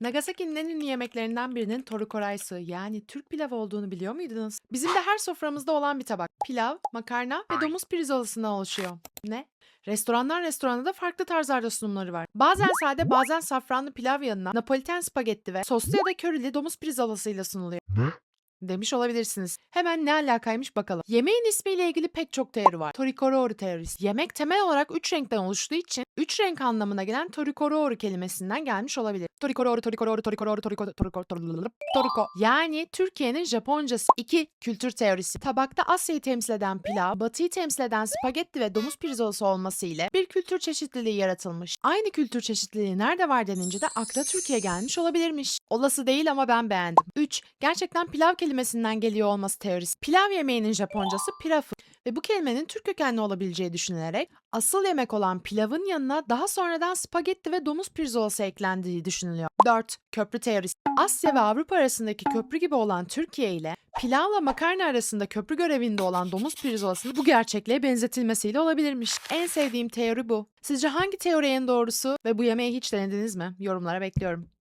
Nagasaki'nin en ünlü yemeklerinden birinin torukoraisu yani Türk pilavı olduğunu biliyor muydunuz? Bizim de her soframızda olan bir tabak. Pilav, makarna ve domuz pirzolasından oluşuyor. Ne? Restorandan restorana da farklı tarzlarda sunumları var. Bazen sade bazen safranlı pilav yanına Napoliten spagetti ve soslu ya da körili domuz pirzolasıyla sunuluyor. Ne? Demiş olabilirsiniz. Hemen ne alakaymış bakalım. Yemeğin ismiyle ilgili pek çok teori var. Torikororu teorisi. Yemek temel olarak üç renkten oluştuğu için üç renk anlamına gelen torikororu kelimesinden gelmiş olabilir. Torikororu, torikororu, torikororu, toriko, toriko, toriko. Yani Türkiye'nin Japoncası. İki, kültür teorisi. Tabakta Asya'yı temsil eden pilav, Batı'yı temsil eden spagetti ve domuz pirzolası olması ile bir kültür çeşitliliği yaratılmış. Aynı kültür çeşitliliği nerede var denince de akla Türkiye gelmiş olabilirmiş. Olası değil ama ben beğendim. 3. Gerçekten pilav kelimesinden geliyor olması teorisi. Pilav yemeğinin Japoncası pirafu ve bu kelimenin Türk kökenli olabileceği düşünülerek asıl yemek olan pilavın yanına daha sonradan spagetti ve domuz pirzolası eklendiği düşünülüyor. 4. Köprü teorisi. Asya ve Avrupa arasındaki köprü gibi olan Türkiye ile pilavla makarna arasında köprü görevinde olan domuz pirzolasının bu gerçekliğe benzetilmesiyle olabilirmiş. En sevdiğim teori bu. Sizce hangi teori en doğrusu ve bu yemeği hiç denediniz mi? Yorumlara bekliyorum.